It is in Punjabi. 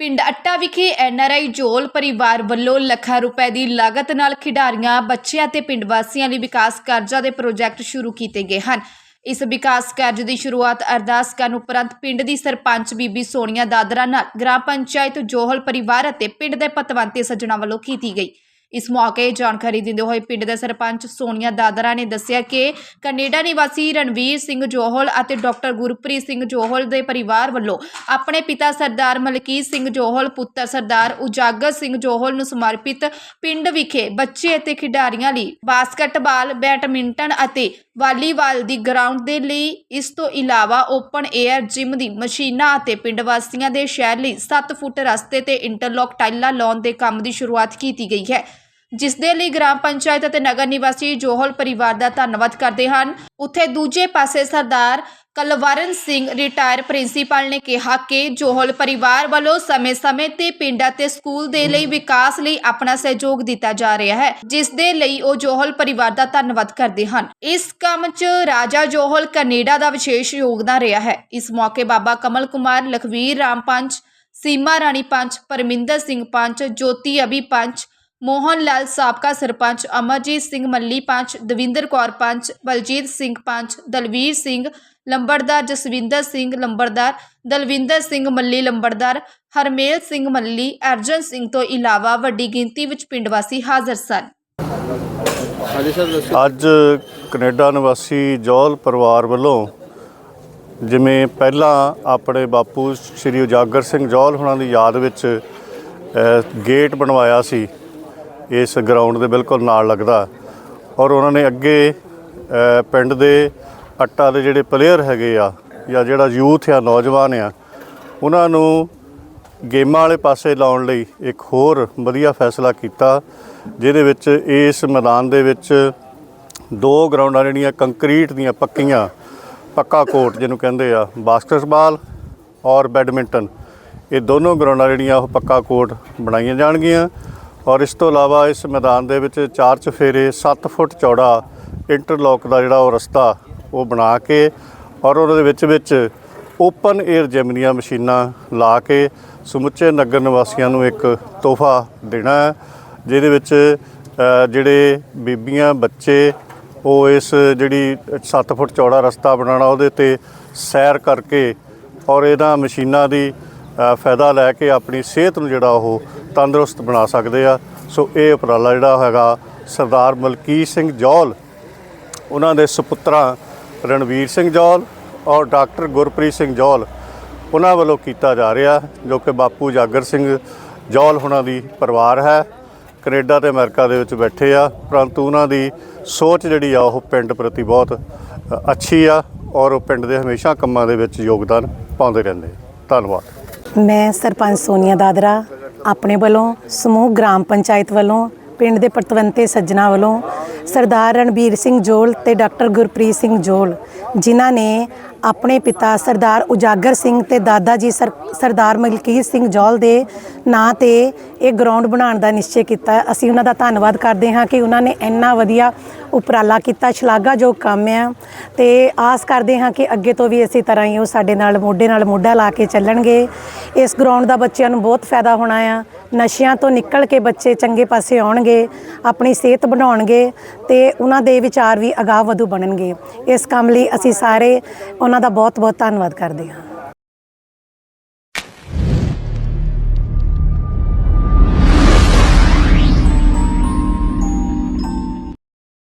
ਪਿੰਡ ਅੱਟਾ ਵਿਖੇ ਐਨਆਰਆਈ ਜੋਲ ਪਰਿਵਾਰ ਵੱਲੋਂ ਲੱਖਾਂ ਰੁਪਏ ਦੀ ਲਾਗਤ ਨਾਲ ਖਿਡਾਰੀਆਂ, ਬੱਚਿਆਂ ਤੇ ਪਿੰਡ ਵਾਸੀਆਂ ਲਈ ਵਿਕਾਸ ਕਾਰਜਾਂ ਦੇ ਪ੍ਰੋਜੈਕਟ ਸ਼ੁਰੂ ਕੀਤੇ ਗਏ ਹਨ। ਇਸ ਵਿਕਾਸ ਕਾਰਜ ਦੀ ਸ਼ੁਰੂਆਤ ਅਰਦਾਸ ਕਰਨ ਉਪਰੰਤ ਪਿੰਡ ਦੀ ਸਰਪੰਚ ਬੀਬੀ ਸੋਨੀਆ ਦਾਦਰਾ ਨਾਲ ਗ੍ਰਾਮ ਪੰਚਾਇਤ ਜੋਹਲ ਪਰਿਵਾਰ ਅਤੇ ਪਿੰਡ ਦੇ ਪਤਵੰਤੇ ਸੱਜਣਾ ਵੱਲੋਂ ਕੀਤੀ ਗਈ। ਇਸ ਮੌਕੇ ਜਾਣਕਾਰੀ ਦਿੰਦੇ ਹੋਏ ਪਿੰਡ ਦੇ ਸਰਪੰਚ ਸੋਨੀਆ ਦਾਦਰਾ ਨੇ ਦੱਸਿਆ ਕਿ ਕੈਨੇਡਾ ਨਿਵਾਸੀ ਰਣਵੀਰ ਸਿੰਘ ਜੋਹਲ ਅਤੇ ਡਾਕਟਰ ਗੁਰਪ੍ਰੀਤ ਸਿੰਘ ਜੋਹਲ ਦੇ ਪਰਿਵਾਰ ਵੱਲੋਂ ਆਪਣੇ ਪਿਤਾ ਸਰਦਾਰ ਮਲਕੀਤ ਸਿੰਘ ਜੋਹਲ, ਪੁੱਤਰ ਸਰਦਾਰ ਉਜਾਗਰ ਸਿੰਘ ਜੋਹਲ ਨੂੰ ਸਮਰਪਿਤ ਪਿੰਡ ਵਿਖੇ ਬੱਚੇ ਅਤੇ ਖਿਡਾਰੀਆਂ ਲਈ ਬਾਸਕਟਬਾਲ, ਬੈਡਮਿੰਟਨ ਅਤੇ ਵਾਲੀਬਾਲ ਦੀ ਗਰਾਊਂਡ ਦੇ ਲਈ ਇਸ ਤੋਂ ਇਲਾਵਾ ਓਪਨ 에ਅਰ ਜਿਮ ਦੀ ਮਸ਼ੀਨਾਂ ਅਤੇ ਪਿੰਡ ਵਾਸੀਆਂ ਦੇ ਸ਼ਹਿਰ ਲਈ 7 ਫੁੱਟ ਰਸਤੇ ਤੇ ਇੰਟਰਲੌਕ ਟਾਈਲਾਂ ਲਾਉਣ ਦੇ ਕੰਮ ਦੀ ਸ਼ੁਰੂਆਤ ਕੀਤੀ ਗਈ ਹੈ। ਜਿਸ ਦੇ ਲਈ ਗ੍ਰਾਮ ਪੰਚਾਇਤ ਅਤੇ ਨਗਰ ਨਿਵਾਸੀ ਜੋਹਲ ਪਰਿਵਾਰ ਦਾ ਧੰਨਵਾਦ ਕਰਦੇ ਹਨ। ਉੱਥੇ ਦੂਜੇ ਪਾਸੇ ਸਰਦਾਰ ਕਲਵਰਨ ਸਿੰਘ ਰਿਟਾਇਰ ਪ੍ਰਿੰਸੀਪਲ ਨੇ ਕਿਹਾ ਕਿ ਜੋਹਲ ਪਰਿਵਾਰ ਵੱਲੋਂ ਸਮੇਂ-ਸਮੇਂ ਤੇ ਪਿੰਡਾਂ ਤੇ ਸਕੂਲ ਦੇ ਲਈ ਵਿਕਾਸ ਲਈ ਆਪਣਾ ਸਹਿਯੋਗ ਦਿੱਤਾ ਜਾ ਰਿਹਾ ਹੈ ਜਿਸ ਦੇ ਲਈ ਉਹ ਜੋਹਲ ਪਰਿਵਾਰ ਦਾ ਧੰਨਵਾਦ ਕਰਦੇ ਹਨ। ਇਸ ਕੰਮ 'ਚ ਰਾਜਾ ਜੋਹਲ ਕੈਨੇਡਾ ਦਾ ਵਿਸ਼ੇਸ਼ ਯੋਗਦਾਨ ਰਿਹਾ ਹੈ। ਇਸ ਮੌਕੇ ਬਾਬਾ ਕਮਲ ਕੁਮਾਰ, ਲਖਵੀਰ ਰਾਮ ਪੰਚ, ਸੀਮਾ ਰਾਣੀ ਪੰਚ, ਪਰਮਿੰਦਰ ਸਿੰਘ ਪੰਚ, ਜੋਤੀ ਅਭੀ ਪੰਚ ਮੋਹਨ ਲਾਲ ਸਾਬਕਾ ਸਰਪੰਚ ਅਮਰਜੀਤ ਸਿੰਘ ਮੱਲੀ ਪੰਚ ਦਵਿੰਦਰ ਕੌਰ ਪੰਚ ਬਲਜੀਤ ਸਿੰਘ ਪੰਚ ਦਲਵੀਰ ਸਿੰਘ ਲੰਬੜਦਾਰ ਜਸਵਿੰਦਰ ਸਿੰਘ ਲੰਬੜਦਾਰ ਦਲਵਿੰਦਰ ਸਿੰਘ ਮੱਲੀ ਲੰਬੜਦਾਰ ਹਰਮੇਲ ਸਿੰਘ ਮੱਲੀ ਅਰਜਨ ਸਿੰਘ ਤੋਂ ਇਲਾਵਾ ਵੱਡੀ ਗਿਣਤੀ ਵਿੱਚ ਪਿੰਡ ਵਾਸੀ ਹਾਜ਼ਰ ਸਨ। ਅੱਜ ਕੈਨੇਡਾ ਨਿਵਾਸੀ ਜੌਲ ਪਰਿਵਾਰ ਵੱਲੋਂ ਜਿਵੇਂ ਪਹਿਲਾਂ ਆਪਣੇ ਬਾਪੂ ਸ੍ਰੀ ਉਜਾਗਰ ਸਿੰਘ ਜੌਲ ਹੁਣਾਂ ਦੀ ਯਾਦ ਵਿੱਚ ਗੇਟ ਬਣਵਾਇਆ ਸੀ ਇਸ ਗਰਾਊਂਡ ਦੇ ਬਿਲਕੁਲ ਨਾਲ ਲੱਗਦਾ। ਔਰ ਉਹਨਾਂ ਨੇ ਅੱਗੇ ਪਿੰਡ ਦੇ ਅੱਟਾ ਦੇ ਜਿਹੜੇ ਪਲੇਅਰ ਹੈਗੇ ਆ, ਜਾਂ ਜਿਹੜਾ ਯੂਥ ਆ, ਨੌਜਵਾਨ ਆ, ਉਹਨਾਂ ਨੂੰ ਗੇਮਾਂ ਵਾਲੇ ਪਾਸੇ ਲਾਉਣ ਲਈ ਇੱਕ ਹੋਰ ਵਧੀਆ ਫੈਸਲਾ ਕੀਤਾ, ਜਿਹਦੇ ਵਿੱਚ ਇਸ ਮੈਦਾਨ ਦੇ ਵਿੱਚ ਦੋ ਗਰਾਊਂਡਾਂ ਜਿਹੜੀਆਂ ਕੰਕਰੀਟ ਦੀਆਂ ਪੱਕੀਆਂ, ਪੱਕਾ ਕੋਰਟ ਜਿਹਨੂੰ ਕਹਿੰਦੇ ਆ ਬਾਸਕਟਬਾਲ ਔਰ ਬੈਡਮਿੰਟਨ ਇਹ ਦੋਨੋਂ ਗਰਾਊਂਡਾਂ ਜਿਹੜੀਆਂ ਉਹ ਪੱਕਾ ਕੋਰਟ ਬਣਾਈਆਂ ਜਾਣਗੀਆਂ। ਔਰ ਇਸ ਤੋਂ ਇਲਾਵਾ ਇਸ ਮੈਦਾਨ ਦੇ ਵਿੱਚ ਚਾਰ ਚਫੇਰੇ 7 ਫੁੱਟ ਚੌੜਾ ਇੰਟਰਲੌਕ ਦਾ ਜਿਹੜਾ ਉਹ ਰਸਤਾ ਉਹ ਬਣਾ ਕੇ ਔਰ ਉਹਦੇ ਵਿੱਚ ਵਿੱਚ ਓਪਨ 에ਅਰ ਜਿਮ ਦੀਆਂ ਮਸ਼ੀਨਾਂ ਲਾ ਕੇ ਸਮੁੱਚੇ ਨਗਰ ਨਿਵਾਸੀਆਂ ਨੂੰ ਇੱਕ ਤੋਹਫਾ ਦੇਣਾ ਹੈ, ਜਿਹਦੇ ਵਿੱਚ ਜਿਹੜੇ ਬੀਬੀਆਂ, ਬੱਚੇ, ਉਹ ਇਸ ਜਿਹੜੀ 7 ਫੁੱਟ ਚੌੜਾ ਰਸਤਾ ਬਣਾਉਣਾ, ਉਹਦੇ ਤੇ ਸੈਰ ਕਰਕੇ ਔਰ ਇਹਨਾਂ ਮਸ਼ੀਨਾਂ ਦੀ ਫਾਇਦਾ ਲੈ ਕੇ ਆਪਣੀ ਸਿਹਤ ਨੂੰ ਜਿਹੜਾ ਉਹ ਤੰਦਰੁਸਤ ਬਣਾ ਸਕਦੇ ਆ। ਸੋ ਇਹ ਉਪਰਾਲਾ ਜਿਹੜਾ ਹੈਗਾ ਸਰਦਾਰ ਮਲਕੀਤ ਸਿੰਘ ਜੌਲ, ਉਹਨਾਂ ਦੇ ਸੁਪੁੱਤਰਾਂ ਰਣਵੀਰ ਸਿੰਘ ਜੌਲ ਔਰ ਡਾਕਟਰ ਗੁਰਪ੍ਰੀਤ ਸਿੰਘ ਜੌਲ, ਉਹਨਾਂ ਵੱਲੋਂ ਕੀਤਾ ਜਾ ਰਿਹਾ ਜੋ ਕਿ ਬਾਪੂ ਜਾਗਰ ਸਿੰਘ ਜੌਲ ਹੁਣਾਂ ਦੀ ਪਰਿਵਾਰ ਹੈ। ਕੈਨੇਡਾ ਤੇ ਅਮਰੀਕਾ ਦੇ ਵਿੱਚ ਬੈਠੇ ਆ, ਪਰੰਤੂ ਉਹਨਾਂ ਦੀ ਸੋਚ ਜਿਹੜੀ ਆ, ਉਹ ਪਿੰਡ ਪ੍ਰਤੀ ਬਹੁਤ ਅੱਛੀ ਆ ਔਰ ਉਹ ਪਿੰਡ ਦੇ ਹਮੇਸ਼ਾ ਕੰਮਾਂ ਦੇ ਵਿੱਚ ਯੋਗਦਾਨ ਪਾਉਂਦੇ ਰਹਿੰਦੇ ਧੰਨਵਾਦ। ਮੈਂ ਸਰਪੰਚ ਸੋਨੀਆ ਦਾਦਰਾ ਆਪਣੇ ਵੱਲੋਂ ਸਮੂਹ ਗ੍ਰਾਮ ਪੰਚਾਇਤ ਵੱਲੋਂ, ਪਿੰਡ ਦੇ ਪਤਵੰਤੇ ਸੱਜਣਾ ਵੱਲੋਂ, ਸਰਦਾਰ ਰਣਬੀਰ ਸਿੰਘ ਜੋਲ ਤੇ ਡਾਕਟਰ ਗੁਰਪ੍ਰੀਤ ਸਿੰਘ ਜੋਲ, ਜਿਨ੍ਹਾਂ ਨੇ ਆਪਣੇ ਪਿਤਾ ਸਰਦਾਰ ਉਜਾਗਰ ਸਿੰਘ ਤੇ ਦਾਦਾ ਜੀ ਸਰਦਾਰ ਮਲਕੀਤ ਸਿੰਘ ਜੋਲ ਦੇ ਨਾਂ ਤੇ ਇਹ ਗਰਾਊਂਡ ਬਣਾਉਣ ਦਾ ਨਿਸ਼ਚੈ ਕੀਤਾ। ਅਸੀਂ ਉਹਨਾਂ ਦਾ ਧੰਨਵਾਦ ਕਰਦੇ ਹਾਂ ਕਿ ਉਹਨਾਂ ਨੇ ਇੰਨਾ ਵਧੀਆ ਉਪਰਾਲਾ ਕੀਤਾ, ਸ਼ਲਾਘਾਯੋਗ ਕੰਮ ਆ ਤੇ ਆਸ ਕਰਦੇ ਹਾਂ ਕਿ ਅੱਗੇ ਤੋਂ ਵੀ ਇਸੇ ਤਰ੍ਹਾਂ ਹੀ ਉਹ ਸਾਡੇ ਨਾਲ ਮੋਢੇ ਨਾਲ ਮੋਢਾ ਲਾ ਕੇ ਚੱਲਣਗੇ। ਇਸ ਗਰਾਊਂਡ ਦਾ ਬੱਚਿਆਂ ਨੂੰ ਬਹੁਤ ਫਾਇਦਾ ਹੋਣਾ ਆ। ਨਸ਼ਿਆਂ ਤੋਂ ਨਿਕਲ ਕੇ ਬੱਚੇ ਚੰਗੇ ਪਾਸੇ ਆਉਣਗੇ, ਆਪਣੀ ਸਿਹਤ ਬਣਾਉਣਗੇ ਤੇ ਉਹਨਾਂ ਦੇ ਵਿਚਾਰ ਵੀ ਅਗਾਹ ਵਧੂ ਬਣਨਗੇ। ਇਸ ਕੰਮ ਲਈ ਅਸੀਂ ਸਾਰੇ ਉਹਨਾਂ ਦਾ ਬਹੁਤ ਬਹੁਤ ਧੰਨਵਾਦ ਕਰਦੇ ਹਾਂ।